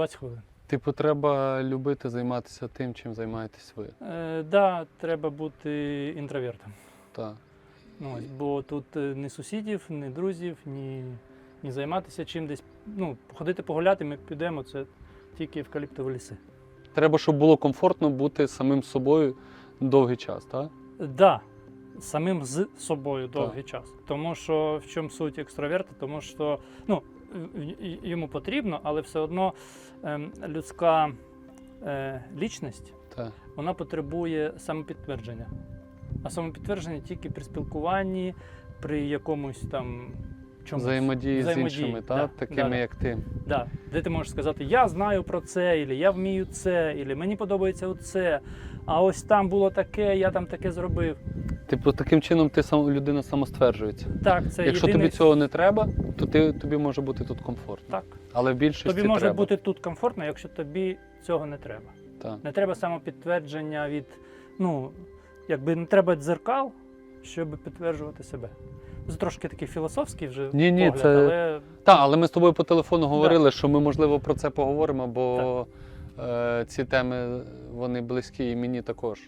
20 хвилин. Типу, треба любити займатися тим, чим займаєтесь ви. Е, да, треба бути інтровертом. Так. Ну, ось, бо тут е, ні сусідів, ні друзів, ні, ні займатися чим десь. Ну, ходити погуляти, ми підемо, це тільки евкаліптові ліси. Треба, щоб було комфортно бути самим собою довгий час, так? Да, самим з собою довгий час. Тому що в чому суть екстраверта? Тому що ну, йому потрібно, але все одно ем, людська е, лічність Так. вона потребує самопідтвердження. А самопідтвердження тільки при спілкуванні, при якомусь там чомусь. Взаємодії з Взаємодії, іншими, да, так? такими, да, як ти. Да, де ти можеш сказати, я знаю про це, або я вмію це, або мені подобається оце, а ось там було таке, я там таке зробив. Типу, таким чином ти сам людина самостверджується. Так, це Якщо єдиний... тобі цього не треба, то ти, тобі може бути тут комфортно. Так. Але в більшості Тобі може треба. бути тут комфортно, якщо тобі цього не треба. Так. Не треба самопідтвердження від, ну, якби не треба дзеркал, щоб підтверджувати себе. Це трошки такий філософський вже Ні-ні, погляд, це- але Так, але ми з тобою по телефону говорили, що ми, можливо, про це поговоримо, бо е, ці теми вони близькі і мені також.